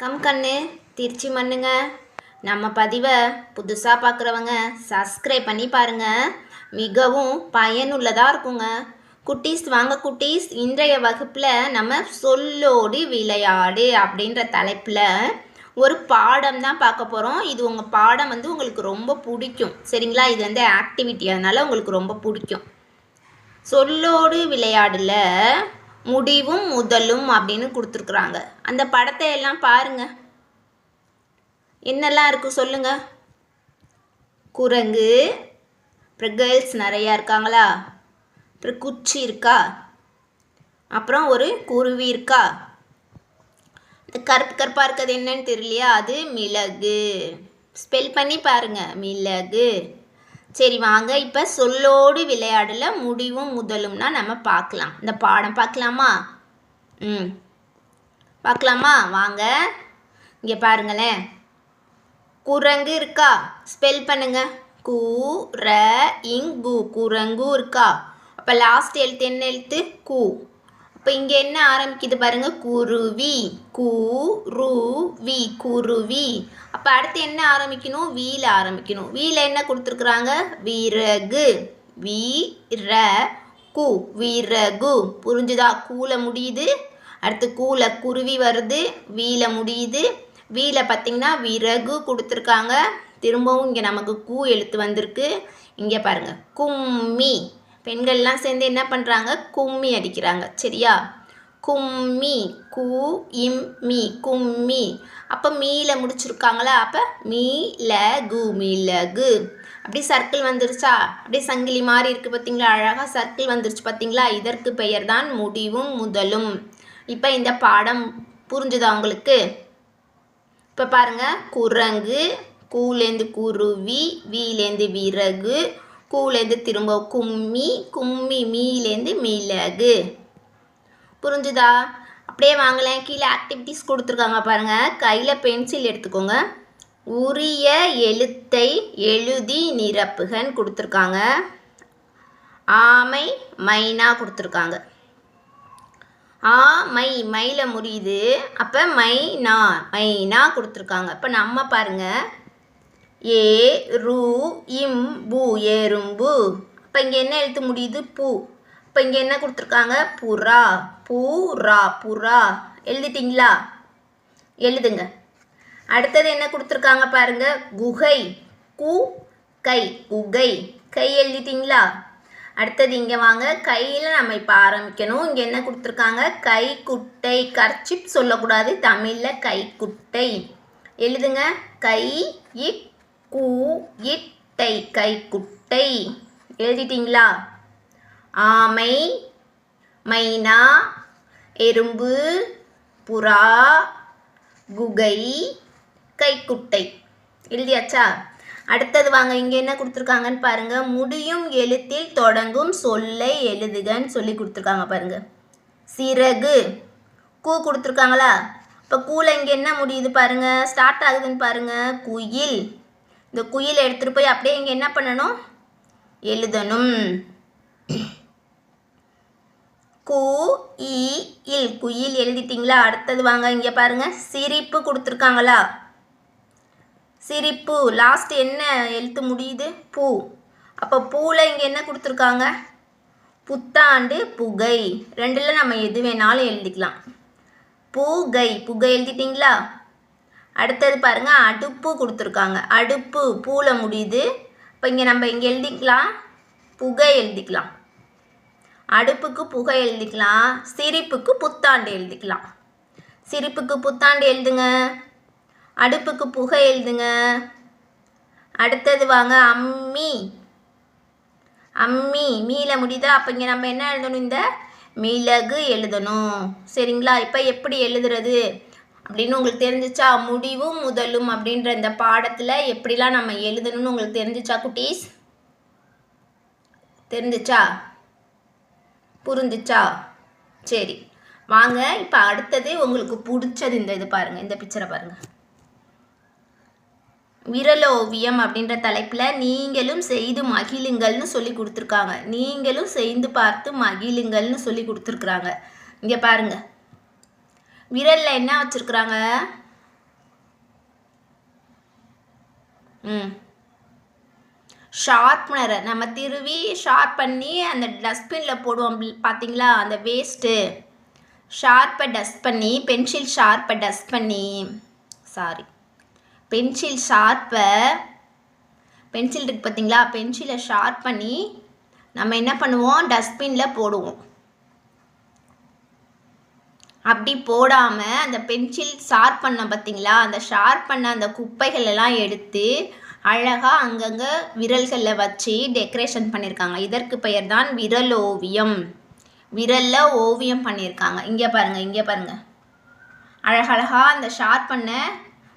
Come கண்ணு. திருச்சி மண்ணுங்க. நம்ம பதிவை புதுசாக பார்க்குறவங்க சப்ஸ்கிரைப் பண்ணி பாருங்க. மிகவும் பயனுள்ளதாக இருக்குங்க. குட்டீஸ் வாங்க குட்டீஸ். இன்றைய வகுப்பில் நம்ம சொல்லோடு விளையாடு அப்படின்ற தலைப்பில் ஒரு பாடம் தான் பார்க்க போகிறோம் இது உங்கள் பாடம் வந்து உங்களுக்கு ரொம்ப பிடிக்கும். சரிங்களா? இது வந்து ஆக்டிவிட்டி அதனால் உங்களுக்கு ரொம்ப பிடிக்கும். சொல்லோடு விளையாடல முடிவும் முதலும் அப்படின்னு கொடுத்துருக்குறாங்க. அந்த படத்தை எல்லாம் பாருங்க. என்னெல்லாம் இருக்கு சொல்லுங்க. குரங்கு. அப்புறம் கேர்ள்ஸ் நிறையா இருக்காங்களா? அப்புறம் குச்சி இருக்கா? அப்புறம் ஒரு குருவி இருக்கா? இந்த கருப்பு கருப்பாக இருக்கிறது என்னன்னு தெரியலையா? அது மிளகு. ஸ்பெல் பண்ணி பாருங்க. மிளகு. சரி வாங்க. இப்போ சொல்லோடு விளையாடல முடிவும் முதலும்னா நம்ம பார்க்கலாம். இந்த பாடம் பார்க்கலாமா? ம். பார்க்கலாமா? வாங்க. இங்கே பாருங்களேன். குரங்கு இருக்கா? ஸ்பெல் பண்ணுங்க. கு ர இங்கு குரங்கு இருக்கா? அப்போ லாஸ்ட் எழுத்து என்ன எழுத்து? கூ. அப்போ இங்கே என்ன ஆரம்பிக்குது பாருங்க. குருவி. கூ ரு வி. குருவி. அப்போ அடுத்து என்ன ஆரம்பிக்கணும்? வீல ஆரம்பிக்கணும். வீல என்ன கொடுத்துருக்குறாங்க? விறகு. வீர ர கு விறகு புரிஞ்சுதா? கூல முடியுது. அடுத்து கூல குருவி வருது. வீல முடியுது. வீல பார்த்திங்கன்னா விறகு கொடுத்துருக்காங்க. திரும்பவும் இங்கே நமக்கு கூ எழுத்து வந்திருக்கு. இங்கே பாருங்கள் கும்மி. பெண்கள்லாம் சேர்ந்து என்ன பண்ணுறாங்க கும்மி அடிக்கிறாங்க. சரியா? கும்மி கு இம் மீ கும்மி. அப்போ மீல முடிச்சிருக்காங்களா? அப்போ மீலகு மிளகு அப்படி சர்க்கிள் வந்துருச்சா? அப்படியே சங்கிலி மாதிரி இருக்குது பார்த்தீங்களா அழகாக சர்க்கிள் வந்துருச்சு பார்த்தீங்களா இதற்கு பெயர் தான் முடிவும் முதலும். இப்போ இந்த பாடம் புரிஞ்சுதா உங்களுக்கு? இப்போ பாருங்க. குரங்கு கூலேந்து குருவி வீலேந்து விறகு கூலேந்து திரும்ப கும்மி கும்மி மீலேந்து மிளகு புரிஞ்சுதா? அப்படியே வாங்கலேன் கீழே ஆக்டிவிட்டிஸ் கொடுத்துருக்காங்க பாருங்கள் கையில் பென்சில் எடுத்துக்கோங்க. உரிய எழுத்தை எழுதி நிரப்புகன்னு கொடுத்துருக்காங்க. ஆமை மைனா கொடுத்துருக்காங்க. ஆ மை மைல முடியுது அப்போ மைனா மைனா கொடுத்துருக்காங்க. இப்போ நம்ம பாருங்கள் ஏ ரு இம் பூ எறும்பு அப்போ இங்கே என்ன எழுத்து முடியுது? பூ. இப்போ இங்கே என்ன கொடுத்துருக்காங்க? புறா. பூரா புறா. எழுதிட்டிங்களா? எழுதுங்க. அடுத்தது என்ன கொடுத்துருக்காங்க பாருங்க. குகை. கு கை. குகை. கை எழுதிட்டிங்களா? அடுத்தது இங்கே வாங்க. கையில் நம்ம இப்போ ஆரம்பிக்கணும். இங்கே என்ன கொடுத்துருக்காங்க? கை குட்டை கர்ச்சிப் சொல்லக்கூடாது. தமிழில் கை குட்டை எழுதுங்க. கை இ கூ இட்டை. கை குட்டை எழுதிட்டிங்களா? ஆமை மைனா எறும்பு புறா குகை கைக்குட்டை. எழுதியாச்சா? அடுத்தது வாங்க இங்கே என்ன கொடுத்துருக்காங்கன்னு பாருங்க. முடியும் எழுத்தில் தொடங்கும் சொல்லை எழுதுகன்னு சொல்லி கொடுத்துருக்காங்க பாருங்க. சிறகு. கூ கொடுத்துருக்காங்களா? இப்போ கூல இங்கே என்ன முடியுது பாருங்க. ஸ்டார்ட் ஆகுதுன்னு பாருங்க. குயில். இந்த குயில் எடுத்துகிட்டு போய் அப்படியே இங்கே என்ன பண்ணணும்? எழுதணும். கு இ இல். குயில் எழுதிட்டிங்களா? அடுத்தது வாங்க இங்கே பாருங்க. சிரிப்பு கொடுத்துருக்காங்களா? சிரிப்பு. லாஸ்ட் என்ன எழுத்து முடியுது? பூ. அப்போ பூவில் இங்கே என்ன கொடுத்துருக்காங்க? புத்தாண்டு புகை. ரெண்டில் நம்ம எது வேணாலும் எழுதிக்கலாம். பூகை. புகை எழுதிட்டிங்களா? அடுத்தது பாருங்க அடுப்பு கொடுத்துருக்காங்க. அடுப்பு. பூவில் முடியுது. இப்போ இங்கே நம்ம இங்கே எழுதிக்கலாம்? புகை எழுதிக்கலாம். அடுப்புக்கு புகை எழுதிக்கலாம் சிரிப்புக்கு புத்தாண்டு எழுதிக்கலாம். சிரிப்புக்கு புத்தாண்டு எழுதுங்க. அடுப்புக்கு புகை எழுதுங்க. அடுத்தது வாங்க அம்மி. அம்மி மீல முடியுதா? அப்போ இங்கே நம்ம என்ன எழுதணும் இந்த? மிளகு எழுதணும். சரிங்களா? இப்போ எப்படி எழுதுறது? அப்படின்னு உங்களுக்கு தெரிஞ்சிச்சா முடிவும் முதலும் அப்படின்ற இந்த பாடத்தில் எப்படிலாம் நம்ம எழுதணும்னு உங்களுக்கு தெரிஞ்சிச்சா குட்டீஸ்? தெரிஞ்சிச்சா? புரிஞ்சிச்சா? சரி. வாங்க இப்போ அடுத்தது உங்களுக்கு பிடிச்சது இந்த இது பாருங்கள் இந்த பிக்சரை பாருங்கள் விரலோவியம் அப்படின்ற தலைப்பில் நீங்களும் செய்து மகிழுங்கள்னு சொல்லி கொடுத்துருக்காங்க. நீங்களும் செய்து பார்த்து மகிழுங்கள்னு சொல்லி கொடுத்துருக்குறாங்க. இங்கே பாருங்க. விரலில் என்ன வச்சுருக்குறாங்க? ம். ஷார்ப்னரை நம்ம திருவி ஷார்ப் பண்ணி அந்த டஸ்ட்பினில் போடுவோம் பார்த்தீங்களா அந்த வேஸ்ட்டு ஷார்ப்பை டஸ்ட் பண்ணி பென்சில் ஷார்ப்பை டஸ்ட் பண்ணி சாரி பென்சில் ஷார்ப்பை பென்சில் இருக்குது பார்த்தீங்களா பென்சிலை ஷார்ப் பண்ணி நம்ம என்ன பண்ணுவோம்? டஸ்ட்பினில் போடுவோம். அப்படி போடாமல் அந்த பென்சில் ஷார்ப் பண்ண பார்த்தீங்களா அந்த ஷார்ப் பண்ண அந்த குப்பைகள் எல்லாம் எடுத்து அழகாக அங்கங்கே விரல்களில் வச்சு டெக்கரேஷன் பண்ணியிருக்காங்க இதற்கு பெயர் தான் விரல் ஓவியம். விரலில் ஓவியம் பண்ணியிருக்காங்க இங்கே பாருங்கள் இங்கே பாருங்கள் அழகழகாக அந்த ஷார்ப் பண்ண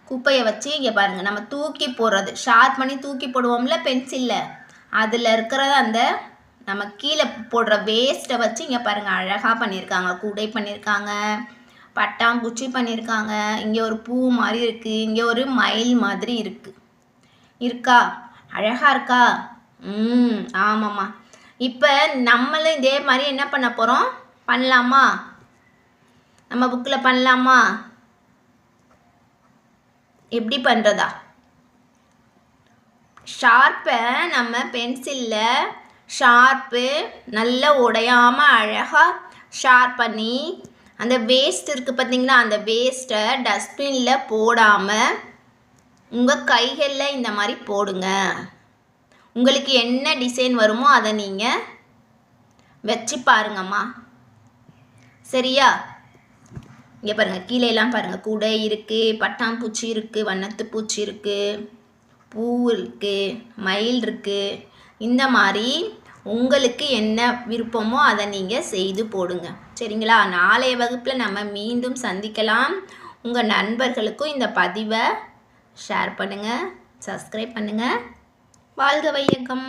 குப்பையை வச்சு இங்கே பாருங்கள் நம்ம தூக்கி போடுறது. ஷார்ப் பண்ணி தூக்கி போடுவோம்ல பென்சிலில் அதில் இருக்கிறத அந்த நம்ம கீழே போடுற வேஸ்ட்டை வச்சு இங்கே பாருங்கள் அழகாக பண்ணியிருக்காங்க கூடை பண்ணியிருக்காங்க பட்டாம்பூச்சி பண்ணியிருக்காங்க இங்கே ஒரு பூ மாதிரி இருக்குது இங்கே ஒரு மயில் மாதிரி இருக்குது இருக்கா? அழகாக இருக்கா? ம் ஆமாம்மா. இப்போ நம்மளும் இதே மாதிரி என்ன பண்ண போகிறோம் பண்ணலாமா? நம்ம புக்கில் பண்ணலாமா? எப்படி பண்ணுறதா ஷார்ப்பை நம்ம பென்சிலில் ஷார்ப்பு நல்லா உடையாமல் அழகாக ஷார்ப் பண்ணி அந்த வேஸ்ட் இருக்குது பார்த்தீங்களா? அந்த வேஸ்ட்டை டஸ்ட்பினில் போடாமல் உங்கள் கைகளில் இந்த மாதிரி போடுங்க. உங்களுக்கு என்ன டிசைன் வருமோ அதை நீங்கள் வச்சு பாருங்கம்மா. சரியா? இங்கே பாருங்கள் கீழே எல்லாம் பாருங்கள் கூடை இருக்குது பட்டாம்பூச்சி இருக்குது வண்ணத்து பூச்சி இருக்குது பூ இருக்குது மயில் இருக்குது இந்த மாதிரி உங்களுக்கு என்ன விருப்பமோ அதை நீங்கள் செய்து போடுங்க. சரிங்களா? நாளைய வகுப்பில் நம்ம மீண்டும் சந்திக்கலாம். உங்கள் நண்பர்களுக்கும் இந்த பதிவை ஷேர் பண்ணுங்கள் சப்ஸ்கிரைப் பண்ணுங்கள் வாழ்க வையகம்.